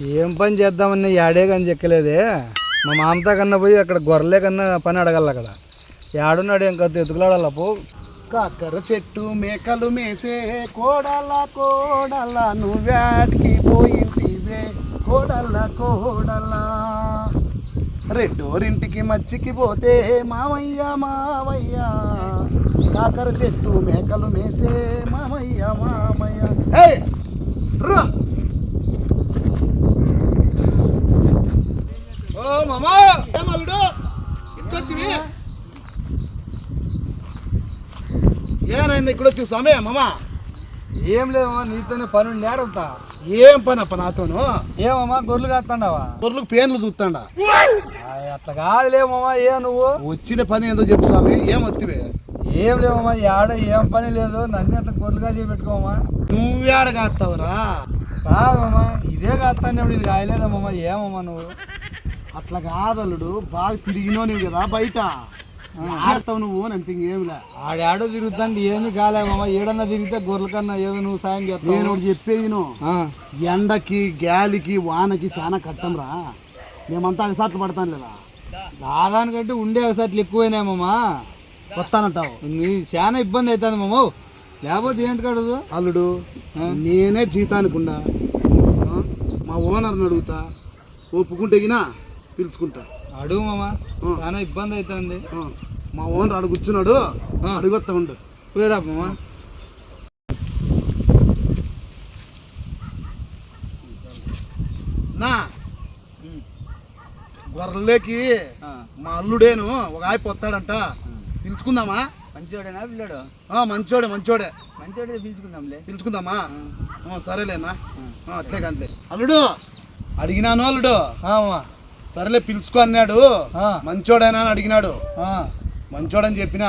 ఏం పని చేద్దామని యాడే కానీ చెక్కలేదే. మా మామతా కన్నా పోయి అక్కడ గొర్రెలే కన్నా పని అడగాలి అక్కడ. యాడున్నాడు ఇంకా కత్తి ఎతుకులాడాల పో. కాకర చెట్టు మేకలు మేసే కోడల కోడల నువ్వాటికి పోయింటివే. కోడల కోడల రెడ్డోరింటికి మచ్చికి పోతే మామయ్య మామయ్య కాకర చెట్టు మేకలు మేసే మామయ్య మామయ్య. రా! ఓ మామా! ఏం అల్లుడు? ఇట్టొచ్చివి? ఏనాయన ఇక్కడ వచ్చి సమయ మామా. ఏం లేదమ్మా నీతోనే పని ఆడుతా ఏం పని అప్ప నాతోను? ఏమమ్మా గొర్రెలు కాస్తాండావా గొర్రెలకు పేన్లు చూస్తాడా అట్లా కాదులేమమ్మా ఏ నువ్వు? వచ్చిన పని ఏందో చెప్పు స్వామి ఏం వత్తివే? ఏం లేవమ్మా యాడ ఏం పని లేదు నన్ను అంత గొర్రెలుగా చేపెట్టుకోమా నువ్వేడ కాస్తావురా కాదమ్మా ఇదే కాస్తానప్పుడు ఇది కాయలేదమ్మా ఏమమ్మా నువ్వు? అట్లా కాదల్లుడు బాగా తిరిగినోనివి కదా బయట. ఆడతావు నువ్వు అంత ఇంకేమిలే ఆడాడో తిరుగుతాండి ఏమి కాలేమమ్మా ఏడన్నా తిరిగితే గొర్రెల కన్నా ఏదో నువ్వు సాయం నేను చేస్తావు ఒకటి చెప్పేది నువ్వు ఎండకి గాలికి వానకి చాలా కట్టంరా మేమంతా అగసాట్లు పడతాను లేదా? దాదానికంటే ఉండే ఒకసారి ఎక్కువైనాయమ్మా వస్తానంటావు. నీ చాలా ఇబ్బంది అవుతుంది మామ. లేకపోతే ఏంటి కడదు? అల్లుడు నేనే జీతానికి ఉండా? మా ఓనర్ని అడుగుతా. ఒప్పుకుంటే గినా పిలుచుకుంటా. అడుగు మామ చాలా ఇబ్బంది అవుతుంది. మా ఓనర్ అడుగు కూర్చున్నాడు అడుగుతా ఉండు. పోయిరా మామ. నా. గొర్రెలకి మా అల్లుడేను ఒక ఆయప వస్తాడంట పిలుచుకుందామా? మంచోడేనా పిల్లాడు? మంచోడే మంచోడే. మంచోడే పిలుచుకుందాంలే. పిలుచుకుందామా? సరేలేనా. అట్లే కానిలే అల్లుడు అడిగినాను అల్లుడు. సరేలే పిలుచుకో అన్నాడు. మంచోడేనా అని అడిగినాడు. మంచోడని చెప్పినా.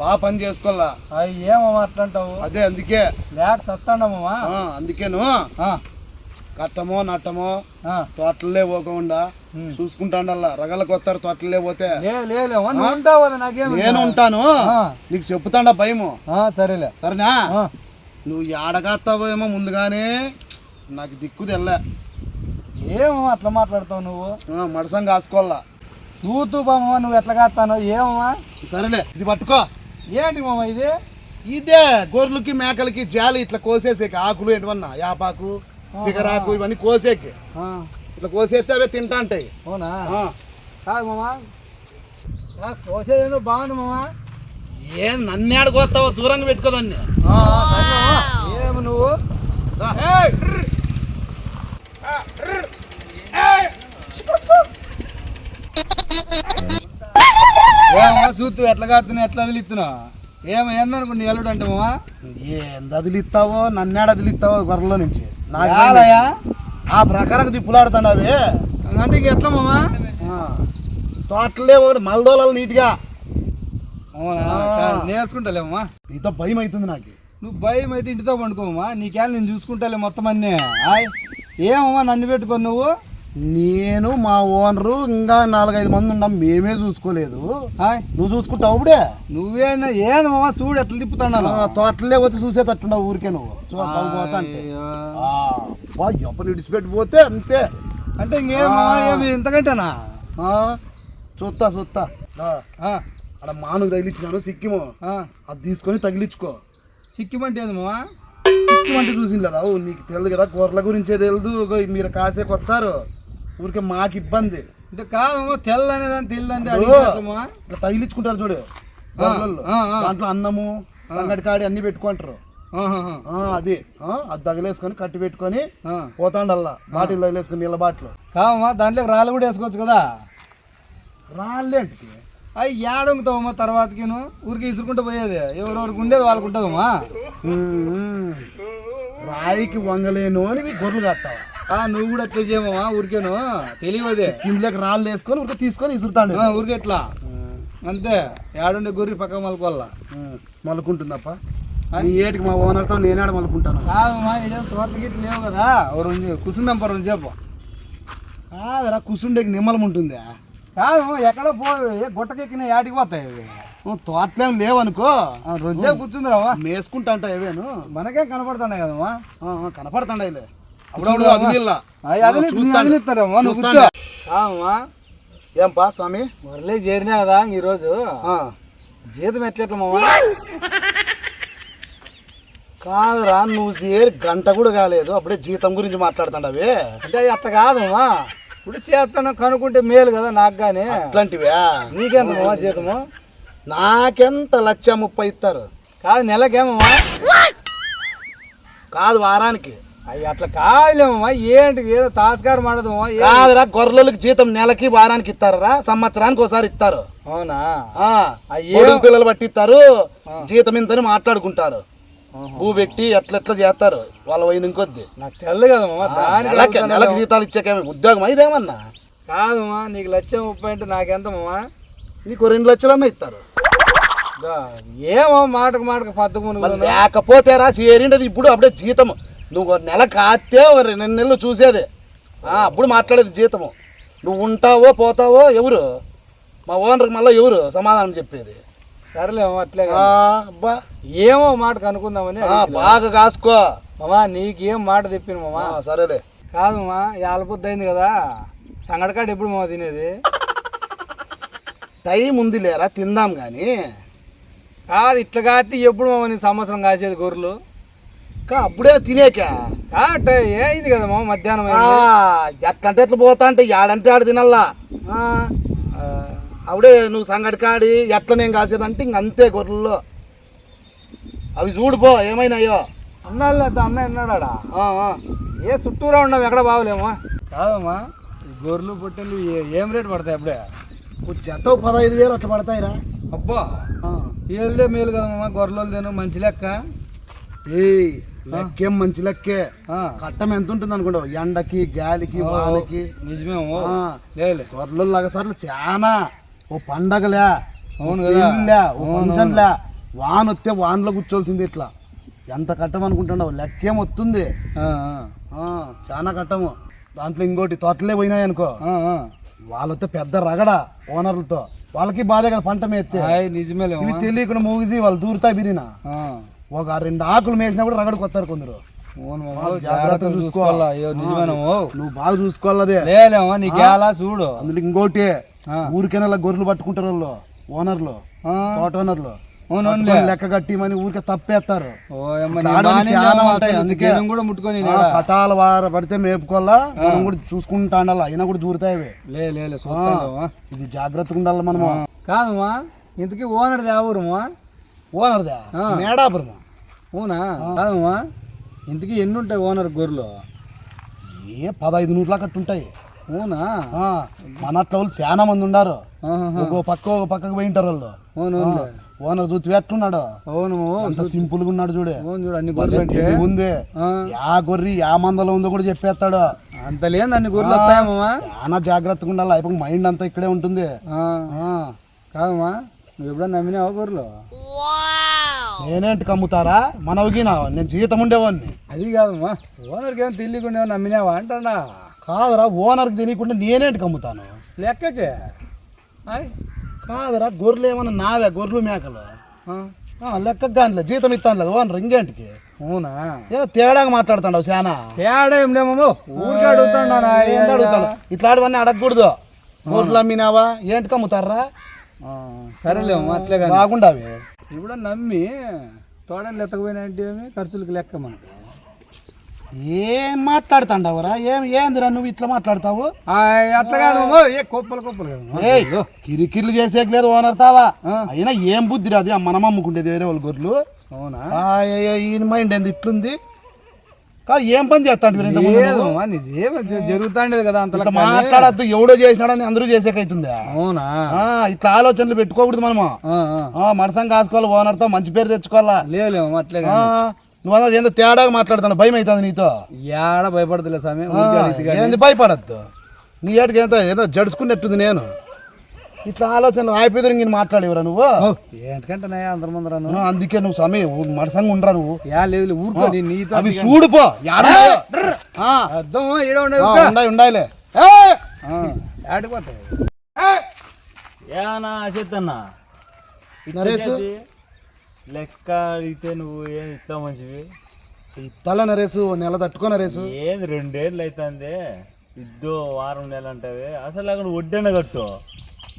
బాగా పని చేసుకోవాలా? అయ్ ఏమమ్మా అట్లా అంటావు అదే అందుకే. లేక సత్తాండమ్మా అందుకేను. కట్టమో నట్టమో తోటలే పోకుండా చూసుకుంటాండల్లా. రగలకు వస్తారు తోటలే పోతే. నేను ఉంటాను. నీకు చెప్తాండా భయము. సరేలే. సరేనా? నువ్వు ఏడగాస్తావేమో ముందుగానే. నాకు దిక్కు తెల్ల. ఏమమ్మా అట్లా మాట్లాడతావు నువ్వు? మడసం కాసుకోవాలా చూతూ బామ్మ నువ్వు ఎట్లా కాస్తాను ఏమమ్మా? సరేలే ఇది పట్టుకో. ఏంటి మామ ఇది? ఇదే గొర్రెలకి మేకలకి జాలి ఇట్లా కోసేసేకి ఆకులు ఏంటవన్నా యాపాకు సిగరాకు ఇవన్నీ కోసేకి. ఇట్లా కోసేస్తే అవే తింటా ఉంటాయి అవునా. కాదు మామ. ఆ, కోసేదేందో బాగుంది మామ. ఏం నన్ను ఆడుకోస్తావో దూరంగా పెట్టుకోదాన్ని. ఏమి నువ్వు? ఏమమ్మా చూస్తూ ఎట్లా కాస్తున్నా ఎట్లా వదిలిస్తున్నావు ఏమో ఏందనుకుంటే ఎల్లుడు అంటే మామ ఏం అదిలిస్తావో నన్ను అదిలిస్తావో గొర్రెలో నుంచి? నాకు యాలయ్యా? ఆ ప్రకారం దిప్పులాడుతాండవి అంటే ఇంక ఎట్లా మామ తోటలే ఒకటి మలదోలాలి నీట్గా. నేర్చుకుంటాలేమమ్మా నీతో భయం అవుతుంది నాకు. నువ్వు భయం అయితే ఇంటితో పండుకోమమ్మా నీకేళ నేను చూసుకుంటాలే మొత్తం అన్నీ. ఏమమ్మా నన్ను పెట్టుకో నువ్వు? నేను మా ఓనరు ఇంకా నాలుగైదు మంది ఉన్నాం. మేమే చూసుకోలేదు. నువ్వు చూసుకుంటావు అప్పుడే నువ్వేనా ఏందమ్మా చూడు ఎట్లా తిప్పుతున్నాను. ఆ, తోటలే పోతే చూసేటట్టున్నావు ఊరికే నువ్వు. పోతా అంటే. ఎప్పని విడిచిపెట్టి పోతే అంతే. అంటే ఏమి ఇంతకంటేనా? చూస్తా చూస్తా అక్కడ మాను తగిలించినాను సిక్కిము. అది తీసుకొని తగిలించుకో సిక్కిం అంటే ఏందమ్మా సిక్కిం అంటే చూసింది కదా నీకు తెలియదు కదా కూరల గురించే తెలియదు మీరు కాసే కొత్తారు ఊరికే మాకు ఇబ్బంది. అంటే కాదమ్మా తెల్ల అనేదాన్ని తెల్లంటే ఓ. అడిగినట్లమ్మా ఇట్లా తగిలించుకుంటారు చూడు. దాంట్లో అన్నము సంగటి కాడి అన్ని పెట్టుకుంటారు. ఆ, అది. ఆ, అది తగిలేసుకొని కట్టి పెట్టుకొని. పోతాండల్లా. బాటిల్ తగిలేసుకొని నీళ్ళ బాటిల్. కాదమ్మా దాంట్లో రాళ్ళు కూడా వేసుకోవచ్చు కదా? రాళ్ళేంటికి అవి ఏడొంగుతావమ్మా తర్వాతకిను? ఊరికి ఇసురుకుంటూ పోయేది. ఎవరెవరికి ఉండేది వాళ్ళకు ఉంటుందమ్మా ఉమ్, రాయికి వంగలేను అని గొర్రెలు ఆ, నువ్వు కూడా అట్లే చేయమమ్మా ఊరికేను? తెలియదే కిందకి రాళ్ళు వేసుకొని ఊరికే తీసుకొని ఇసురుతాండి. ఊరికే ఎట్లా అంతే. ఏడుండే గొర్రె పక్క మలుకోవాలా? మలుకుంటుందప్ప. ఏటికి మా ఓనర్తో నేనాడ మలుకుంటాను? కాదమ్మా ఇదేం తోట గిట్ల లేవు కదా. ఓ రెండు కుసుందాం పో రెండు చెప్పు కాదరా కుసుండేకి నిమ్మలం ఉంటుంది. కాదమ్మా ఎక్కడ పో ఏ గుట్టకెక్కిన యాటికి పోతాయి ఇవి. తోటలేం లేవనుకో. రెండు సేపు కూర్చుందిరావా? మేసుకుంటా అంట ఏవేను మనకేం కనపడుతున్నాయి కదమ్మా? కనపడుతుండలే అప్పుడప్పుడు వదిలిల్లా వదిలిస్తారమ్మా నువ్వు కూర్చో. చూస్తాండా? కాదమ్మా ఏం పా స్వామి? మురళి చేరినా కదా ఈరోజు? ఆ, జీతం ఎట్లెట్లా మామ కాదురా నువ్వు చేరి గంట కూడా కాలేదు. అప్పుడే జీతం గురించి మాట్లాడుతాండవి. అంటే అట్లా కాదమ్మా ఇప్పుడు చేస్తాను కనుక్కుంటే మేలు కదా నాకు కానీ అట్లాంటివా? నీకెంత జీతము? నాకెంత లక్ష ముప్పై ఇస్తారు? కాదు నెలకేమమ్మా కాదు వారానికి. అట్లా కాదులేమమ్మా ఏంటి ఏదో తాస్కారం ఆడదమ్మా కాదురా గొర్రెలకి జీతం నెలకి వారానికి ఇస్తారా సంవత్సరానికి ఒకసారి ఇస్తారు. అవునా. కొడుకు పిల్లలు పట్టి ఇస్తారు జీతం ఇంతని మాట్లాడుకుంటారు. భూ పెట్టి ఎట్లా ఎట్లా చేస్తారు వాళ్ళ వైన ఇంకొద్ది. నాకు తెల్లు కదమ్మా నెలకి జీతాలు ఇచ్చాకేమి? ఉద్యోగం ఇదేమన్నా? కాదమ్మా నీకు లక్ష ముప్పై అంటే నాకెంత మామా నీకు రెండు లక్షలన్నా ఇస్తారు. ఏమో మాటకు మాటకు పద్దుకుని మరి లేకపోతే రా చేరిండది ఇప్పుడు అప్పుడే జీతం నువ్వు నెల కాస్తే రెండు నెలలు చూసేది. ఆ, అప్పుడు మాట్లాడేది జీతము. నువ్వు ఉంటావో పోతావో ఎవరు? మా ఓనర్కి మళ్ళీ ఎవరు సమాధానం చెప్పేది? సరేలేమో అట్లే అబ్బా. ఏమో మాటకు అనుకుందామని ఆ, బాగా కాసుకో. మామా నీకేం మాట తెప్పిన మామా? సరేలే. కాదు మా యాలపొద్దు అయింది కదా. సంగడకాడ ఎప్పుడు మామ తినేది? టైం ఉంది లేరా తిందాం కానీ కాదు ఇట్లా కాతి ఎప్పుడు మామ నీ సంవత్సరం కాసేది గొర్రెలు? అప్పుడే తినేక? అయింది కదా మధ్యాహ్నం ఎట్లంటే ఎట్లా పోతా అంటే ఆడంటే ఆడ తినల్లా అప్పుడే నువ్వు సంగటి కాడి ఎట్లా నేను కాసేదంటే ఇంక అంతే గొర్రెల్లో. అవి చూడిపో ఏమైనాయో. అన్నాళ్ళు అన్న ఎన్నాడా ఆ, ఆ. ఏ చుట్టూరా ఉన్నావు ఎక్కడ బాగలేమా కాదమ్మా గొర్రెలు పొట్టెలు ఏ- ఏం రేటు పడతాయి అప్పుడే? ఇప్పుడు చెత్త పదహైదు వేలు అట్లా పడతాయిరా. అబ్బా ఏళ్ళే మేలు కదమ్మా గొర్రెలు తిను మంచి లెక్క. ఏయ్ లెక్కేం మంచి లెక్కే. కట్టం ఎంత ఉంటుంది అనుకుంటావు? ఎండకి గాలికి వానకి. నిజమేమో. గొర్రెలు లగసార్లు చాలా ఓ పండగలే. పెళ్ళిలే, ఓ ఫంక్షన్లే. వాన వస్తే వానలో కూర్చోవలసింది ఇట్లా. ఎంత కట్టం అనుకుంటున్నావు? లెక్కేం వస్తుంది చాలా కట్టము. దాంట్లో ఇంకోటి తోటలే పోయినాయి అనుకో. వాళ్ళతో పెద్ద రగడ ఓనర్లతో. వాళ్ళకి బాధే కదా పంట ఇవి తెలియకుండా మూగిసి వాళ్ళు దూరుతాయి బిరిన. ఒక రెండు ఆకులు మేసినా కూడా రగడకు వస్తారు కొందరు. చూసుకోవాలా? నిజమేనమ్మో నువ్వు బాగా చూసుకోవాలదే. లేలేమో నీకు ఎలా చూడు? అందులో ఇంకోటి. ఊరికైనా గొర్రెలు పట్టుకుంటారు వాళ్ళు ఓనర్లు తోట ఓనర్లు. లెక్క కట్టి మని ఊరికే తప్పేస్తారు. అందుకే. కూడా ముట్టుకొని కటాల వార పడితే మేపుకోవాలా? మనం కూడా చూసుకుంటా ఉండాలి? అయినా కూడా దూరుతాయి ఇది జాగ్రత్తగా ఉండాలి మనము? కాదమ్మా ఇంతకీ ఓనర్ ఎవరుమా ఓనర్దా? ఆ. అవునా? కాదమ్మా. ఇంతకీ ఎన్ని ఉంటాయి ఓనర్ గొర్రెలు? ఏ పదహైదు నూట్ల కట్టు ఉంటాయి. అవునా? ఆ, మన అట్ల వాళ్ళు చాలా మంది ఉన్నారు. ఒక పక్క ఒక పక్కకు పోయింటారు వాళ్ళు. అవును అవునులే. ఓనర్ చూసి ఎట్టున్నాడు అవును. అంత సింపుల్గా ఉన్నాడు చూడే. చూడు అన్ని గొర్రెలు ఉంది. ఆ, యా గొర్రె యా మందలో ఉందో కూడా చెప్పేస్తాడు. అంత లేదు అన్ని గొర్రెలు వస్తాయమ్మా చాలా జాగ్రత్తగా ఉండాలి. అయిపోయి మైండ్ అంతా ఇక్కడే ఉంటుంది. ఆ, ఆ, కాదమ్మా నువ్వు ఎప్పుడన్నా నమ్మినావా గొర్రెలు? నేనేంటి కమ్ముతారా? మనవగినా నేను జీతం ఉండేవాడిని. అది కాదమ్మా ఓనర్కి ఏమో తెలియకుండా నమ్మినావా అంటాడా కాదురా ఓనర్కి తెలియకుండా నేనేంటి కమ్ముతాను? లెక్కకే? ఆయ్. కాదురా గొర్రెలు ఏమన్నా నావే గొర్రెలు మేకలు? ఆ, ఆ, లెక్కకు కానిలే జీతం ఇస్తాను లేదు ఓనర్ ఇంకేంటికి? అవునా? ఏ తేడాగా మాట్లాడుతాడు శానా? తేడా ఏం లేమమ్మో ఊరికే అడుగుతాడా ఏంటి అడుగుతాడు ఇట్లాంటివన్నీ అడగకూడదు. గొర్రెలు అమ్మినావా? ఏంటి కమ్ముతారా? సరేలేమమ్మా అట్లే కానీ. బాగుండావి. ఇప్పుడు నమ్మి తోడని ఎత్తకపోయినా అంటే ఏమి? ఖర్చులకు లెక్క మనకి ఏం మాట్లాడుతాండవరా? ఏం ఏందిరా నువ్వు ఇట్లా మాట్లాడతావు? అట్లా ఏ కుప్పలు కుప్పలు కిరికిర్లు చేసేకి లేదు ఓనర్ తావా. అయినా ఏం బుద్ధి రాదు మనం అమ్ముకుంటేది వేరే వాళ్ళ గొర్రెలు. అవునా? ఈయన మైండ్ ఏంది? ఇట్లుంది? ఏం పని చేస్తాడు మీరు ఇంతకుముందు నువ్వు? జరుగుతాండేది కదా అంత ఇట్లా మాట్లాడద్దు ఎవడో చేసినాడని అందరూ చేసేకైతుందా? అవునా? ఆ, ఇట్లా ఆలోచనలు పెట్టుకోకూడదు మనము. ఆ, ఆ. ఆ, మడసం కాసుకోవాలి ఓనర్తో మంచి పేరు తెచ్చుకోవాలా? లేదులేమమ్మా అట్లే ఆ, నువ్వు అన్నది ఏందో తేడాగా మాట్లాడుతాను భయం అవుతుంది నీతో. ఏడ భయపడదులే స్వామి ఆ, ఊరికే అడిగితే కానీ. ఏంది భయపడద్దు? నీ ఏటికి ఏందో ఏదో జడుచుకున్నట్టుంది నేను. ఇట్లా ఆలోచనలు ఆయిపోయి నేను మాట్లాడేవరా నువ్వు? ఏంటికంటే అందరి ముందరను ఆ, అందుకే నువ్వు సమయ మడసంగా ఉండరా నువ్వు. యా లేదు ఊరుకో నీ- నీతో అవి చూడుపో అర్థం ఈడ ఉండే ఆ, ఉండాయి ఉండాయిలే. ఆడిపోతాయి ఏనా చెత్తన్నా నరేష్? లెక్క అడిగితే నువ్వు ఏం ఇస్తావు మంచివి ఇత్తాల నరేసు ఓ నెల తట్టుకో నరేసు ఏది రెండేళ్ళు అవుతుంది ఇద్దో వారం నెల అంటావే అసలు అక్కడ వడ్డెన కట్టు.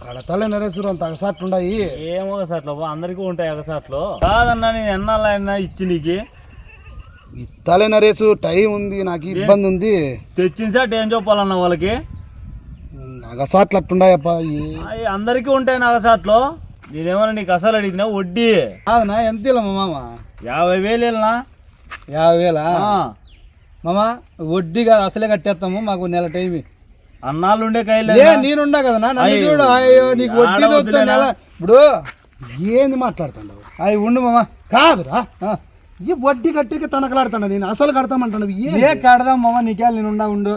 కడతాలే నరేసు అంత అగసాట్లుండాయి ఏమో ఒకసాట్లో అందరికీ ఉంటాయి ఒకసాట్లో కాదన్నా నేను ఎన్నాళ్ళైనా ఇచ్చి నీకు. ఇత్తాలే నరేసు టైం ఉంది నాకు ఇబ్బంది ఉంది. తెచ్చిన సాట్ ఏం చెప్పాలన్నా వాళ్ళకి? అగసాట్లు అట్టుండాయప్ప ఈ అవి అందరికీ ఉంటాయి నగసాట్లో నేనేమన్నా నీకు అసలు అడిగినా వడ్డీ. అవునా ఎంత ఇలా మా మామ? యాభై వేలు వెళ్ళనా యాభై వేలా? మామ వడ్డీ కాదు అసలే కట్టేస్తాము మాకు నెల టైం. అన్నాళ్ళు ఉండే కైలే ఏ నేనుండా కదా నన్ను. చూడు అయ్యో నీకు వడ్డీ ఆడ వద్దు నెల వద్దులేనా? ఇప్పుడు ఏంది మాట్లాడుతున్నావు? అవి ఉండు మామ. కాదురా. ఆ. ఈ వడ్డీ కట్టేకి తనకలాడుతున్నా నేను. అసలు కడతామంటున్నావు. ఏ ఏ కడదాం మామ నీకే నేను ఉండా. ఉండు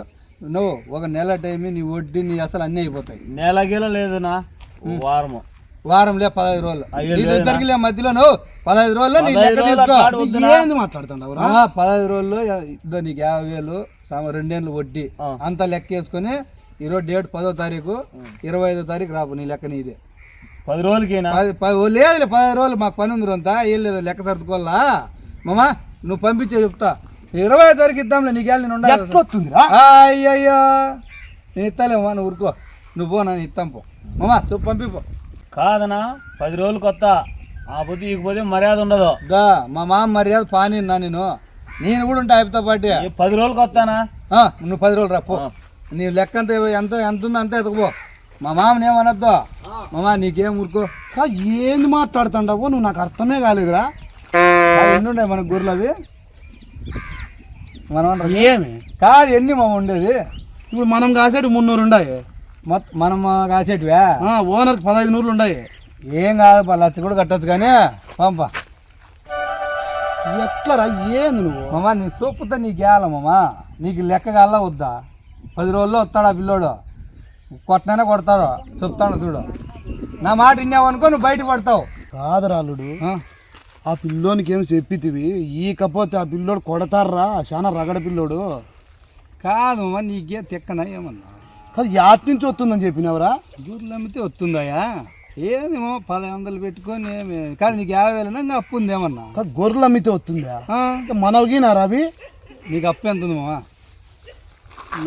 నువ్వు ఒక నెల టైం నీ వడ్డీ నీ అసలు అన్నీ అయిపోతాయి. నెల గిల లేదునా వారము. వారంలే పదహైదు రోజులు. నీకు ఇద్దరికి లే మధ్యలో నువ్వు పదహైదు రోజుల్లో నీ పదహైదు లెక్క రోజుల తీసుకో కాడు వద్దునా? ఏంది మాట్లాడుతున్నావురా? ఆ, పదహైదు రోజుల్లో ఇద్దో నీకు యాభై వేలు. రెండేళ్ళు వడ్డీ. అంతా లెక్క వేసుకొని ఈరోజు డేట్ పదో తారీఖు ఇరవై ఐదో తారీఖు రాపు నీ లెక్క నీదే. పది రోజులకేనా? పది పది రోజులు మాకు పని ఉంది అంతా ఏం లేదు లెక్క సర్దుకోవాలా? మామా నువ్వు పంపించే చెప్తా. ఇరవై ఐదో తారీఖు ఇద్దాంలే నీకు వెళ్ళి నేను ఉండాలి. అయ్యయ్యో నేను ఇస్తాలేమా నువ్వు ఊరుకో. నువ్వు పో నేను ఇస్తాం పో. మామా చెప్పు పంపిపో కాదనా పది రోజులు కొత్త ఆ పొద్దు ఇకపోతే మర్యాద ఉండదు. మా మామ మర్యాద పాని నా నేను. నేను కూడా ఉంటా అయిపోతా పాటి. పది రోజులు కొత్తానా ఆ, నువ్వు పది రోజులు రా పో. నీ లెక్క అంత ఎంత ఎంత ఉందో అంత ఎత్తుకుపో మా మామని ఏమనొద్దు? మామ నీకేం ఊరుకో? ఏంది మాట్లాడుతున్నావు నువ్వు నాకు అర్థమే కాలేదురా. అవి ఎన్ని ఉన్నాయి మన గొర్రెలు అవి? మనం. ఏమి? కాదు ఎన్ని మామ ఉండేది? ఇప్పుడు మనం కాసేటి మున్నూరు ఉండాయి. మొత్తం మనం కాసేటివా? ఓనర్కి పదహైదు నూరులు ఉండాయి. ఏం కాదు లచ్చ కూడా కట్టొచ్చు కానీ పంప. ఎట్లరా ఏంది నువ్వు? మామ నీ సూపుతో నీకు వేయాల మామ? నీకు లెక్క కాలా వద్దా? పది రోజుల్లో వస్తాడు ఆ పిల్లోడు? కొట్టనైనా కొడతాడు. చెప్తాడు చూడు. నా మాట విన్నావు అనుకో నువ్వు బయట పడతావు. కాదురాలుడు ఆ? ఆ పిల్లోనికి ఏమి చెప్పితివి? ఈకపోతే ఆ పిల్లోడు కొడతారా చాలా రగడ పిల్లోడు. కాదు మామ నీకే తిక్కనా ఏమన్నా? కాదు యాట్ నుంచి వస్తుందని చెప్పినవరా? దూర్లు అమ్మితే వస్తుందాయా? ఏదేమో పది వందలు పెట్టుకొని కానీ నీకు యాభై వేలు ఇంకా అప్పు ఉంది ఏమన్నా? కాదు గొర్రెలు అమ్మితే వస్తుందా? ఇంకా మనవగినారా అవి నీకు అప్పు ఎంత ఉంది మామ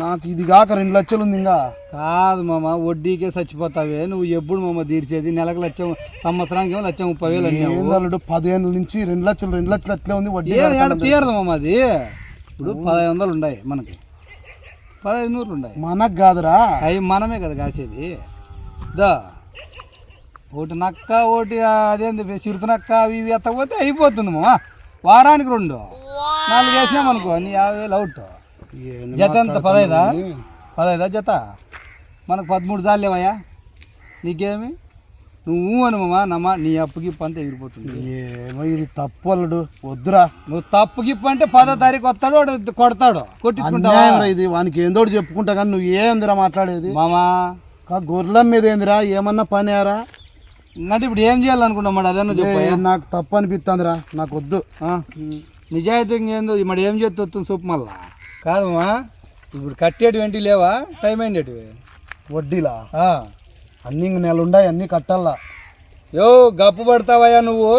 నాకు ఇది కాక రెండు లక్షలు ఉంది ఇంకా. కాదు మామ వడ్డీకే చచ్చిపోతావే. నువ్వు ఎప్పుడు మామ తీర్చేది? నెలకు లక్ష సంవత్సరానికి ఏమో లక్ష ముప్పై వేలు ఏందల్లుడు పదిహేను నుంచి రెండు లక్షలు రెండు లక్షలు అట్లే ఉంది వడ్డీ తీరదు మామ అది? ఇప్పుడు పదహైదు వందలు ఉన్నాయి మనకి. పదహైదు నూరులు ఉన్నాయి. మనకు కాదురా. అవి మనమే కదా కాసేది. దా. ఒకటి నక్క ఒకటి అదేంది చిరుత నక్క అవి ఇవి ఎత్తకపోతే అయిపోతుంది మామ. వారానికి రెండు. నాలుగు వేసినామనుకో నీ యాభై వేలు అవుట్. ఏంది జత ఎంత? పదైదా? పదైదా జత? మనకు పదమూడు సార్లు లేవయ్యా. నీకేమి? నువ్వు అని మామ నమ్మా నీ అప్పు గిప్పు అంతా ఎగిరిపోతుంది. ఏమో ఇది తప్పు అల్లుడు. వద్దురా. నువ్వు తప్పు గిప్పు అంటే పదో తారీఖు వస్తాడు వాడు కొడతాడు? కొట్టించుకుంటావా? ఇది. వానికి ఏందోటి చెప్పుకుంటా కానీ నువ్వు ఏందిరా మాట్లాడేది? మామా. గొర్రెల మీద ఏందిరా? ఏమన్నా పనేరా? అంటే ఇప్పుడు ఏం చేయాలనుకున్నాం మరి? అదన్నా చెప్పు నాకు తప్పు అనిపిస్తుందిరా నాకు వద్దు? నిజాయితీ ఏందో మరి ఏం చేస్తే వస్తుంది సూపు మళ్ళా. కాదమ్మా ఇప్పుడు కట్టేటివేంటి లేవా? టైం అయిందేటివి వడ్డీలా. అన్ని నెల ఉండాయి అన్ని కట్టాలా యో గప్పు పడతావయ్యా నువ్వు.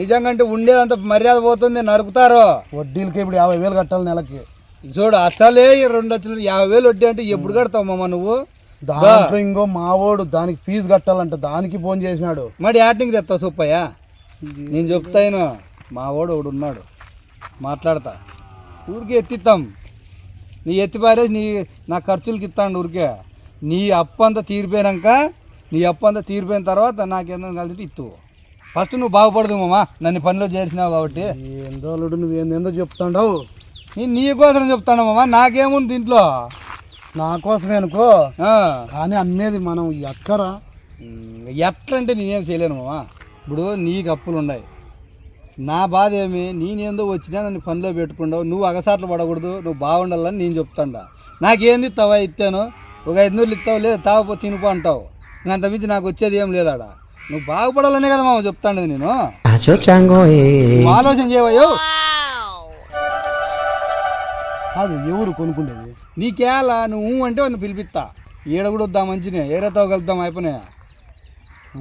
నిజంగా అంటే ఉండేదంత మర్యాద పోతుంది నరుకుతారు. వడ్డీలకి ఇప్పుడు యాభై వేలు కట్టాలి నెలకి. చూడు అసలే రెండు లక్షలు యాభై వేలు వడ్డీ అంటే ఎప్పుడు కడతావు మామ నువ్వు? దాంట్లో ఇంకో మావోడు దానికి ఫీజు కట్టాలంట దానికి ఫోన్ చేసినాడు. మరి యాటింగ్ తెస్తావు సూపయ్య? నేను చెప్తాను మా వాడు ఒకడు ఉన్నాడు. మాట్లాడతా. ఊరికే ఎత్తిస్తాం నీ ఎత్తి పారేసి నీ నా ఖర్చులకి ఇస్తాను ఊరికే. నీ అప్పు అంతా తీరిపోయాక నీ అప్పు అంతా తీరిపోయిన తర్వాత నాకేందో కలిసి ఇత్తు. ఫస్ట్ నువ్వు బాగుపడదు మామ. నన్ను పనిలో చేసినావు కాబట్టి. ఏందో నువ్వు ఏందేందో చెప్తాండవు. నేను నీ కోసం చెప్తాను మామ. నాకేముంది దీంట్లో? నా కోసమే అనుకో. ఆ. కానీ అమ్మేది మనం ఎక్కరా ఉమ్, ఎట్లా అంటే నేనేం చేయలేను మామ ఇప్పుడు నీకు అప్పులు ఉన్నాయి. నా బాధ ఏమి? నేనేందో వచ్చినా నన్ను పనిలో పెట్టుకుంటావు నువ్వు అగసాట్లు పడకూడదు. నువ్వు బాగుండాలని నేను చెప్తాండా. నాకేంది తవా ఇచ్చాను ఒక ఐదు నూరులు ఇస్తావు లేదు తాగపో తినుపో అంటావు. ఇంకా అంత మించి నాకు వచ్చేది ఏం లేదాడ? నువ్వు బాగుపడాలనే కదా మామ చెప్తాండది నేను. నువ్వు ఆలోచన చేయవయ్యో. కాదు ఎవరు కొనుక్కుండేది నీకేలా నువ్వు అంటే వాడిని పిలిపిస్తా. ఈడ కూడా వద్దాం మంచినే. ఏడతావు కలుద్దాం అయిపోయినాయా?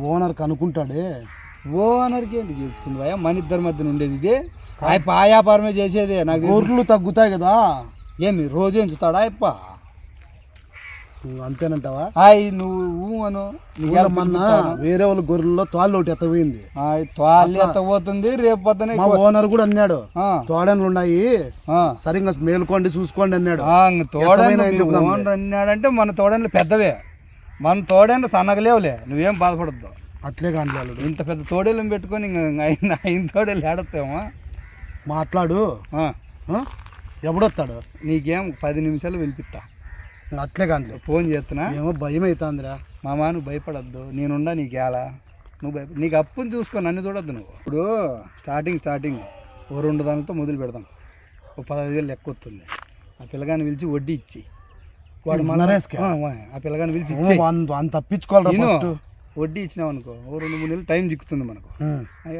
ఓనర్ కనుక్కుంటాడే? ఓనర్కి ఏంటి చెప్తుంది భయ మన ఇద్దరి మధ్యన ఉండేది ఇదే. ఆయప్ప ఆ వ్యాపారమే చేసేది నాకు. గొర్రెలు తగ్గుతాయి కదా. ఏమి రోజు ఎంచుతాడా ఆయప్ప? అంతేనంటావా? హాయ్ నువ్వు అను. మొన్న? వేరే వాళ్ళ గొర్రెల్లో తోళ్ళు ఒకటి ఎత్తపోయింది హాయ్ తోళ్ళు ఎత్తపోతుంది రేపు పొద్దున మా ఓనర్ కూడా అన్నాడు తోడన్లు ఉన్నాయి ఆ. సరిగ్గా మేలుకోండి చూసుకోండి అన్నాడు. ఓనర్ అన్నాడంటే మన తోడన్లు పెద్దవే. మన తోడన్లు సన్నగలేవులే నువ్వేం బాధపడద్దు. అట్లే కానీ ఇంత పెద్ద తోడేళ్ళని పెట్టుకొని ఆయన ఆయన తోడేళ్ళు ఏడతామో మాట్లాడు? ఎవడొస్తాడు నీకేం పది నిమిషాలు వినిపిస్తా. అట్లే కానీ ఫోన్ చేస్తున్నా. ఏమో భయం అవుతుందిరా మామా నువ్వు భయపడద్దు. నేనుండా నీకు ఎలా నువ్వు భయ నీకు అప్పుని చూసుకో నన్ను చూడొద్దు నువ్వు. ఇప్పుడు స్టార్టింగ్ స్టార్టింగ్ ఓ రెండు దానితో మొదలు పెడదాం. ఓ పదహైదు వేలు లెక్క వస్తుంది. ఆ పిల్లగాని పిలిచి వడ్డీ ఇచ్చి. వాడు నరేష్కా? ఆ, పిల్లగాని పిలిచి ఇచ్చి. ఫస్ట్ వడ్డీ ఇచ్చినావు అనుకో. ఓ రెండు మూడు నెలలు టైం చిక్కుతుంది మనకు.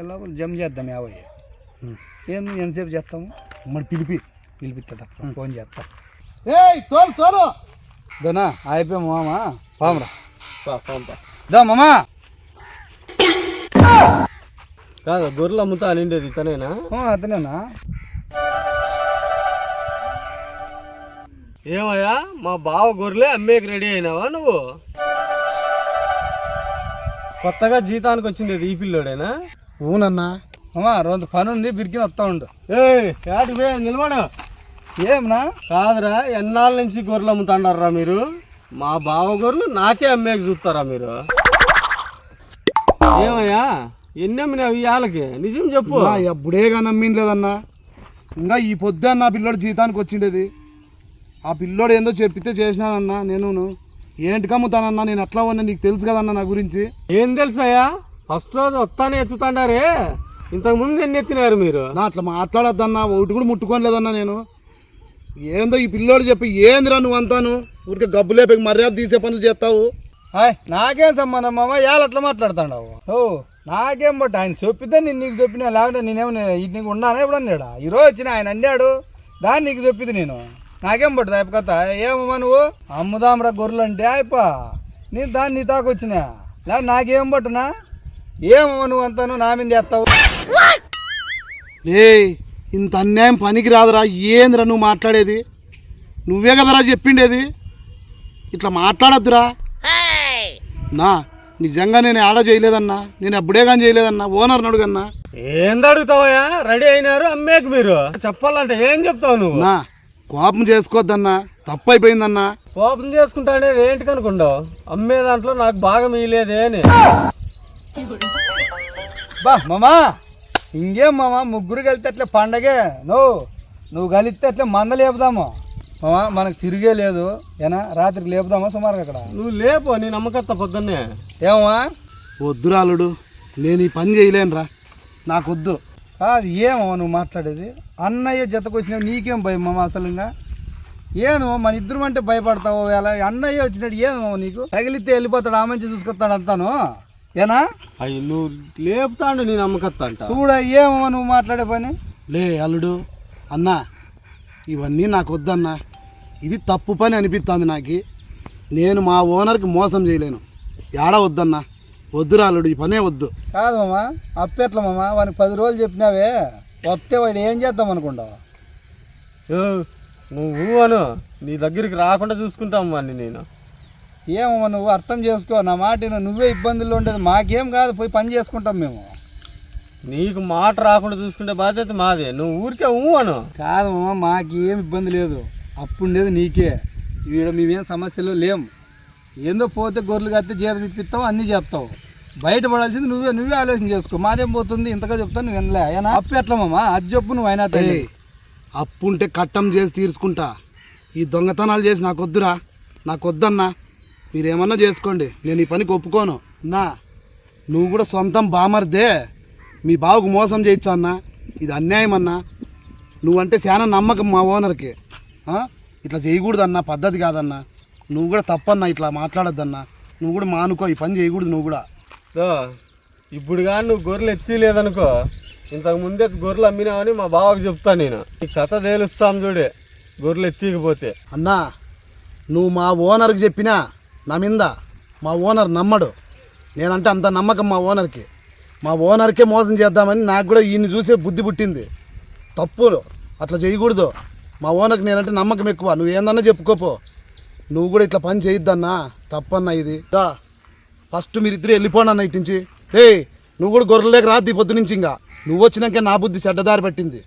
లోపల జమ్ చేద్దాం యాభై ఏం ఎంతసేపు చేస్తాము మరి పిలిపి. పిలిపిస్తా ఫోన్ చేస్తా. ఏయ్ తోలు తోలు. దోనా అయిపోయా మామ పామరా. దా మామా. కాదు గొర్రెలు అమ్ముతా అనిండేది ఇతనేనా? అతనేనా? ఏమయ్యా మా బావ గొర్రెలే అమ్మేకి రెడీ అయినావా నువ్వు? కొత్తగా జీతానికి వచ్చింది ఈ పిల్లోడేనా? ఊనన్నా. మామా రోజు పని ఉంది బిరికిన వస్తా ఉండు. పోయి? నిలబడు. ఏమన్నా? కాదురా ఎన్నాళ్ళ నుంచి గొర్రెలు అమ్ముతాండారా మీరు? మా బావ గొర్రెలు నాకే అమ్మేకి చూస్తారా మీరు? ఏమయ్యా? ఎన్ని అమ్మినావు ఈ వాళ్ళకి నిజం చెప్పు. ఎప్పుడే కానీ నమ్మింది లేదన్నా ఇంకా ఈ పొద్దు నా పిల్లోడు జీతానికి వచ్చిండేది. ఆ పిల్లోడు ఏందో చెప్పితే చేసినానన్నా నేను. ఏంటి కమ్ముతానన్నా నేను ఎట్లా ఉన్నా నీకు తెలుసు కదన్నా నా గురించి. ఏం తెలుసయ్యా? ఫస్ట్ రోజు వస్తానే ఎత్తుతాండారే. ఇంతకు ముందు ఎన్ని ఎత్తినారు మీరు? నా అట్లా మాట్లాడొద్దన్నా. ఒకటి కూడా ముట్టుకోలేదన్నా నేను. ఏందో ఈ పిల్లోడు చెప్పి ఏందిరా నువ్వు అంతాను? ఊరికే గబ్బు లేపకి మర్యాద తీసే పనులు చేస్తావు? హాయ్ నాకేం సంబంధం మామ ఇవాళ అట్లా మాట్లాడుతాడావు ఓ నాకేం బట్ ఆయన చెప్పితే నేను నీకు చెప్పినా లేకుంటే నేనేమో నీకు ఉన్నానా ఇప్పుడు అన్నాడా ఈరోజు వచ్చిన ఆయన అన్నాడు దాన్ని నీకు చెప్పింది నేను. నాకేం పట్టు అయిపో కథ? ఏమమ్మా నువ్వు? అమ్ముదాంరా గొర్రెలు అంటే అయిప. నేను దాన్ని నీ తాకు వచ్చినా. లే నాకేం పట్టునా ఏమమ్మా నువ్వు అంతాను? నా మీద చేస్తావు ఏ ఇంత అన్యాయం పనికి రాదురా ఏందిరా నువ్వు మాట్లాడేది? నువ్వే కదరా చెప్పిండేది? ఇట్లా మాట్లాడద్దురా. నా నిజంగా నేను ఆడ చేయలేదన్నా నేను ఎప్పుడే కానీ చేయలేదన్నా ఓనర్ అడుగన్నా. ఏంది అడుగుతావయ్యా? రెడీ అయినారు అమ్మేకి మీరు. చెప్పాలంటే ఏం చెప్తావు నువ్వు? నా కోపం చేసుకోవద్దన్నా తప్పు అయిపోయిందన్నా కోపం చేసుకుంటా అనేది ఏంటి కనుకుండావు అమ్మే దాంట్లో నాకు బాగా మిగిలేదే అని. బా మామా. ఇంకేం మామ ముగ్గురు కలిస్తే అట్లా పండగే. నువ్వు నువ్వు కలిస్తే అట్లా మంద లేపుదాము. మామా మనకు తిరిగే లేదు. ఏనా రాత్రికి లేపుదామా సుమారుగా అక్కడ? నువ్వు లేపో నీ నమ్మకత్త పొద్దున్నే. ఏమమ్మా? వద్దురాలుడు నేను ఈ పని చేయలేనురా. నాకొద్దు. కాదు ఏమమ్మా నువ్వు మాట్లాడేది? అన్నయ్య జతకొచ్చినావు నీకేం భయం మామ అసలు ఇంకా? ఏమో మన ఇద్దరం అంటే భయపడతావు వేళ? అన్నయ్య వచ్చినట్టు ఏమో నీకు? తగిలితే వెళ్ళిపోతాడు ఆ మంచి చూసుకొస్తాడు అంతాను. ఏనా? అయ్యి నువ్వు లేపుతాండు నీ నమ్మకత్త అంట చూడ ఏమమ్మా నువ్వు మాట్లాడే పని. లే అల్లుడు అన్నా ఇవన్నీ నాకు వద్దన్నా. ఇది తప్పు పని అనిపిస్తుంది నాకు. నేను మా ఓనర్కి మోసం చేయలేను. ఏడ వద్దన్నా? వద్దురా అల్లుడు ఈ పనే వద్దు. కాదు మామ అప్పెట్ల మామ? వానికి పది రోజులు చెప్పినావే. వస్తే వాడు ఏం చేద్దాం అనుకుంటావు? నువ్వు అను నీ దగ్గరికి రాకుండా చూసుకుంటాం వాడిని నేను. ఏమమ్మా నువ్వు అర్థం చేసుకో నా మాట. నువ్వే ఇబ్బందుల్లో ఉండేది. మాకేం కాదు పోయి పని చేసుకుంటాం మేము. నీకు మాట రాకుండా చూసుకుంటే బాధ్యత మాదే. నువ్వు ఊరికే ఊ అను. కాదు మాకేం ఇబ్బంది లేదు. అప్పుండేది నీకే. ఈడ మేమేం సమస్యలు లేం. ఏందో పోతే గొర్రెలు కత్తి జీతం ఇప్పిస్తావు అన్నీ చెప్తావు బయట పడాల్సింది నువ్వే నువ్వే ఆలోచన చేసుకో. మాదేం పోతుంది? ఇంతగా చెప్తాను నువ్వు వినలే. అయినా అప్పు ఎట్లా మామ అది చెప్పు నువ్వు అయినా తల్లి. ఏయ్, అప్పుంటే కట్టం చేసి తీర్చుకుంటా. ఈ దొంగతనాలు చేసి నాకు వద్దురా నాకు వద్దన్నా మీరేమన్నా చేసుకోండి. నేను ఈ పనికి ఒప్పుకోను. నా నువ్వు కూడా సొంతం బామర్దే. మీ బావకు మోసం చేయొచ్చా అన్నా. ఇది అన్యాయం అన్నా. నువ్వంటే చాలా నమ్మకం మా ఓనర్కి? ఇట్లా చేయకూడదన్నా పద్ధతి కాదన్నా. నువ్వు కూడా తప్పన్నా ఇట్లా మాట్లాడొద్దన్నా. నువ్వు కూడా మానుకో. ఈ పని చేయకూడదు నువ్వు కూడా. ఇప్పుడు కానీ నువ్వు గొర్రెలు ఎత్తి లేదనుకో ఇంతకు ముందే గొర్రెలు అమ్మినావని మా బావకు చెప్తా నేను. ఈ కథ తేలుస్తాం చూడే. గొర్రెలు ఎత్తికపోతే. అన్నా నువ్వు మా ఓనర్కి చెప్పినా నా మీద మా ఓనర్ నమ్మడు. నేనంటే అంత నమ్మకం మా ఓనర్కి. మా ఓనర్కే మోసం చేద్దామని నాకు కూడా ఈయన్ని చూసే బుద్ధి పుట్టింది. తప్పు అట్లా చేయకూడదు. మా ఓనర్కి నేనంటే నమ్మకం ఎక్కువ. నువ్వు ఏందన్నా చెప్పుకోపో. నువ్వు కూడా ఇట్లా పని చేయొద్దన్నా. తప్పన్నా ఇది. దా. ఫస్ట్ మీరిద్దరు వెళ్ళిపోండి అన్న ఇటు నుంచి ఏ నువ్వు కూడా గొర్రెలేక రాద్దు ఈ పొద్దు నుంచి ఇంకా. నువ్వు వచ్చినాక నా బుద్ధి చెడ్డదారి పట్టింది.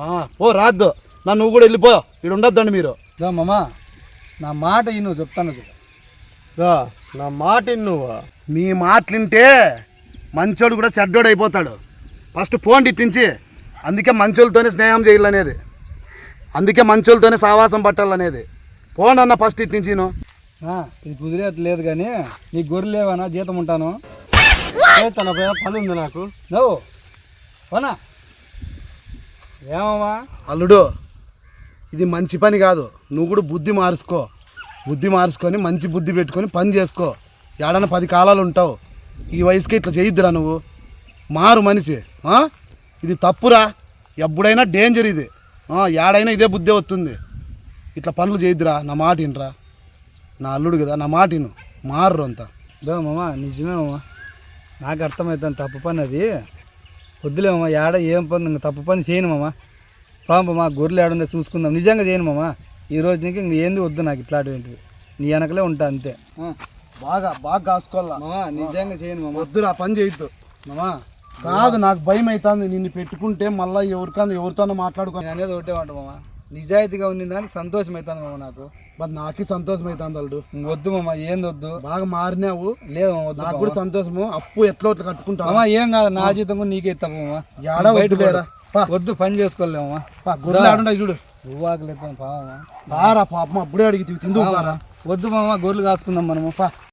ఆ, ఓ రాద్దు. నా నువ్వు కూడా వెళ్ళిపో. ఇక్కడ ఉండొద్దండి మీరు. దా మామా నా మాట ఈ నువ్వు చెప్తాను చూడు. నా మాట నువ్వు మీ మాటలింటే మంచోడు కూడా చెడ్డోడు అయిపోతాడు. ఫస్ట్ పోండి ఇటు నుంచి అందుకే మంచోళ్ళతోనే స్నేహం చేయాలనేది. అందుకే మంచోళ్ళతోనే సావాసం పట్టాలనేది. పోండి అన్న ఫస్ట్ ఇటు నుంచి నువ్వు. ఆ, ఇది కుదిరేది లేదు కానీ నీకు గొర్రెలు లేవనా? జీతం ఉంటాను. తన పని ఉంది నాకు. నువ్వు. పోనా? ఏమమ్మా? అల్లుడు ఇది మంచి పని కాదు. నువ్వు కూడా బుద్ధి మార్చుకో బుద్ధి మార్చుకొని మంచి బుద్ధి పెట్టుకొని పని చేసుకో. ఏడన పది కాలాలు ఉంటావు. ఈ వయసుకి ఇట్లా చేయొద్దురా నువ్వు. మారు మనిషి. ఇది తప్పురా. ఎప్పుడైనా డేంజర్ ఇది. ఏడైనా ఇదే బుద్ధి వస్తుంది. ఇట్లా పనులు చేయొద్దురా. నా మాట వినరా. నా అల్లుడు కదా నా మాట విను. మారు అంతా. మామా నిజమే మామ. నాకు అర్థమవుతాను తప్పు పని అది. వద్దులేమమ్మా ఏడ ఏం పని ఇంక తప్పు పని చేయను మామా. పాప మా గొర్రెలు ఏడుండే చూసుకుందాం. నిజంగా చేయను మామా. ఈ రోజు నుంచి ఇంక ఏంది వద్దు నాకు ఇట్లాంటివి నీ వెనకలే ఉంటా అంతే. బాగా బాగా కాసుకోవాలా? మామ నిజంగా చేయను మామ. వద్దురా పని చేయొద్దు. మామ. కాదు నాకు భయం అవుతుంది నిన్ను పెట్టుకుంటే మళ్ళీ ఎవరికన్నా ఎవరితోనో మాట్లాడుకో. నేను అనేది ఒకటే ఉంటా మామ. నిజాయితీగా ఉంది దానికి సంతోషం అవుతుంది మామ నాకు. మరి నాకే సంతోషం అవుతుంది అల్లుడు వద్దు మామ ఏంది వద్దు? బాగా మారినావు. లేదు మామ వద్దు నాకు. కూడా సంతోషము. అప్పు ఎట్లా అట్లా కట్టుకుంటాను మామ ఏం కాదు నా జీతం కూడా నీకే ఇస్తాం మామ. ఏడ బయట వద్దు పని చేసుకోలేమా ఆడుండయి చూడు. నువ్వు ఆకలి పావా బారా పాపం అప్పుడే అడిగి తిందు వద్దు మామ గొర్రెలు కాచుకుందాం మనము పా.